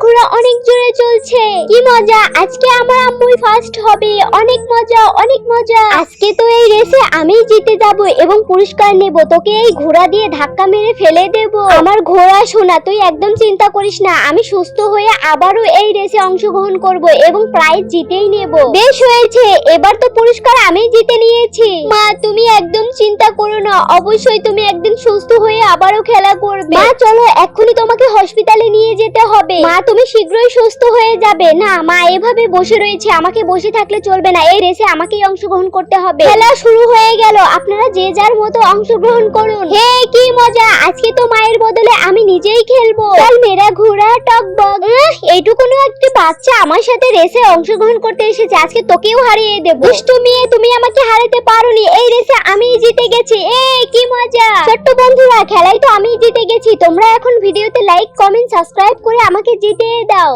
ঘোড়া অনেক জোরে চলছে। কি মজা! আজকে আমার আম্মুই ফার্স্ট হবে। অনেক মজা অনেক মজা। আজকে তো এই রেসে আমি জিতে যাব এবং পুরস্কার নেব। তোকে এই ঘোড়া দিয়ে ধাক্কা মেরে ফেলে দেব। আমার ঘোড়া শোনা তুই একদম চিন্তা করিস না। আমি সুস্থ হয়ে আবারও এই রেসে অংশগ্রহণ করব এবং প্রাইজ জিতেই নেব। বেশ হয়েছে। এবার তো পুরস্কার আমি জিতে নিয়েছি। মা, তুমি একদম চিন্তা করো না। অবশ্যই তুমি একদিন সুস্থ হয়ে আবারও খেলা করবে। মা, চলো, এক্ষুনি তোমাকে হসপিটালে নিয়ে যেতে হবে। মা তুমি শীঘ্রই সুস্থ হয়ে যাবে। না মা এভাবে বসে রয়েছে আমাকে বসে থাকলে চলবে না। এই রেসে আমাকেই অংশগ্রহণ করতে হবে। খেলা শুরু হয়ে গেল আপনারা যে যার মতো অংশগ্রহণ করুন। হে কি মজা! আজকে তো মায়ের বদলে আমি নিজেই খেলব। চল মেরা ঘোড়া টকবক আহ, এইটুকুনো একটি বাচ্চা আমার সাথে রেসে অংশগ্রহণ করতে এসেছে আজকে তোকেও হারিয়ে দেব। দুষ্টু মেয়ে তুমি আমাকে হারাতে পারোনি। এই রেসে আমিই জিতে গেছি। ছোট্ট বন্ধুরা, খেলায় তো আমি জিতে গেছি। তোমরা এখন ভিডিওতে লাইক কমেন্ট সাবস্ক্রাইব করে আমাকে জিতে দাও।